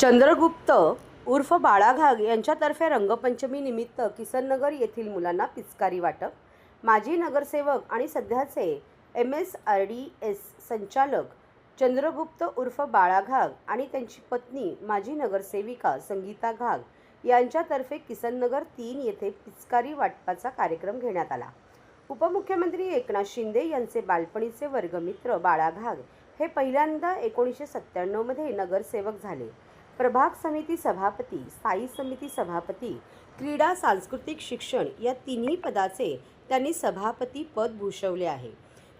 चंद्रगुप्त उर्फ बाळाघाग यांच्यातर्फे रंगपंचमी निमित्त किसननगर येथील मुलांना पिचकारी वाटप. माजी नगरसेवक आणि सध्याचे M S R D S संचालक चंद्रगुप्त उर्फ बाळाघाग आणि त्यांची पत्नी माजी नगरसेविका संगीता घाग यांच्यातर्फे किसननगर तीन येथे पिचकारी वाटपाचा कार्यक्रम घेण्यात आला. उपमुख्यमंत्री एकनाथ शिंदे यांचे बालपणीचे वर्गमित्र बाळाघाग हे पहिल्यांदा एकोणीसशे सत्त्याण्णवमध्ये नगरसेवक झाले. प्रभाग समिती सभापती स्थायी समिती सभापती क्रीडा सांस्कृतिक शिक्षण या तिन्ही पदाचे त्यांनी सभापती पद भूषवले आहे.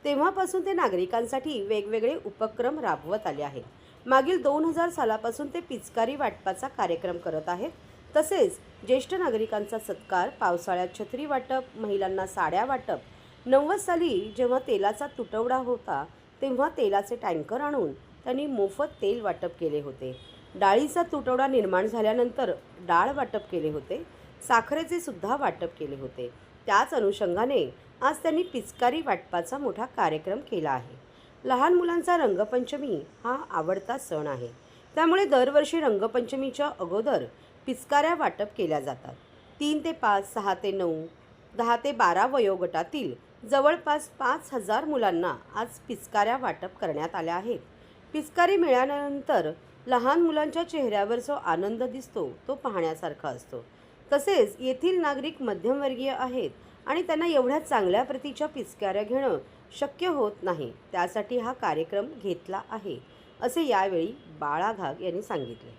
तेव्हापासून ते नागरिकांसाठी वेगवेगळे उपक्रम राबवत आले आहेत. मागील दोन हजार सालापासून ते पिचकारी वाटपाचा कार्यक्रम करत आहेत. तसेच ज्येष्ठ नागरिकांचा सत्कार पावसाळ्यात छत्री वाटप महिलांना साड्या वाटप नव्वद साली जेव्हा तेलाचा तुटवडा होता तेव्हा तेलाचे टँकर आणून त्यांनी मोफत तेल वाटप केले होते. डाळीचा तुटवडा निर्माण झाल्यानंतर डाळ वाटप केले होते साखरेचे सुद्धा वाटप केले होते. त्याच अनुषंगाने आज त्यांनी पिचकारी वाटपाचा मोठा कार्यक्रम केला आहे. लहान मुलांचा रंगपंचमी हा आवडता सण आहे. त्यामुळे दरवर्षी रंगपंचमीच्या अगोदर पिचकाऱ्या वाटप केल्या जातात. तीन ते पाच सहा ते नऊ दहा ते बारा वयोगटातील जवळपास पाच हजार मुलांना आज पिचकाऱ्या वाटप करण्यात आल्या आहेत. पिचकारी मिळाल्यानंतर लहान मुलांच्या चेहऱ्यावर जो आनंद दिसतो तो पाहण्यासारखा असतो. तसेच येथील नागरिक मध्यमवर्गीय आहेत आणि त्यांना एवढ्या चांगल्या प्रतीच्या पिचकाऱ्या घेणं शक्य होत नाही. त्यासाठी हा कार्यक्रम घेतला आहे असे यावेळी बाळा घाग यांनी सांगितले.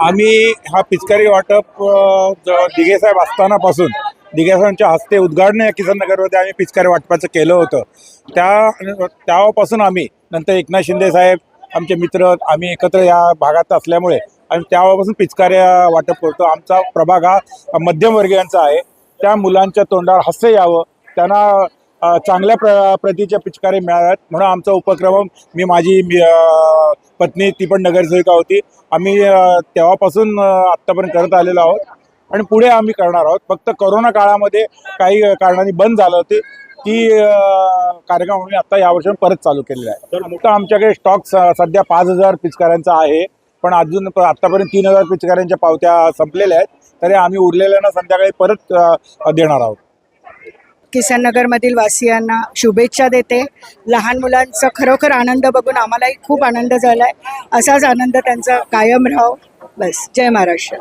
आम्ही हा पिचकारी वाटप अ, ज- असतानापासून दिघेसाहेबांच्या हस्ते उद्घाटन या किसन नगरमध्ये आम्ही पिचकारी वाटपाचं केलं होतं. त्या त्यापासून आम्ही नंतर एकनाथ शिंदे साहेब आमचे मित्र आम्ही एकत्र या भागात असल्यामुळे आणि त्यापासून पिचकाऱ्या वाटप करतो. आमचा प्रभाग हा मध्यमवर्गीयांचा आहे. त्या मुलांच्या तोंडावर हास्य यावं त्यांना चांगल्या प्र प्रतीच्या पिचकारी मिळाव्यात म्हणून आमचा उपक्रम मी माझी पत्नी ती पण नगरसेविका होती. आम्ही तेव्हापासून आत्तापर्यंत करत आलेलो आहोत. आणि पुढे आम्ही करणार आहोत. फक्त करोना काळामध्ये काही कारणांनी बंद झालं होते. ती कार्यक्रम आम्ही आता यावर्षी परत चालू केलेला आहे. तर आता आमच्याकडे स्टॉक सध्या पाच हजार पिचकाऱ्यांचा आहे. पण अजून प- आत्तापर्यंत तीन हजार पिचकाऱ्यांच्या पावत्या संपलेल्या आहेत. तरी आम्ही उरलेल्यांना संध्याकाळी परत देणार आहोत. किसन नगरमधील वासियांना शुभेच्छा देते. लहान मुलांचा खरोखर आनंद बघून आम्हालाही खूप आनंद झाला आहे असाच आनंद त्यांचा कायम राहो. बस. जय महाराष्ट्र.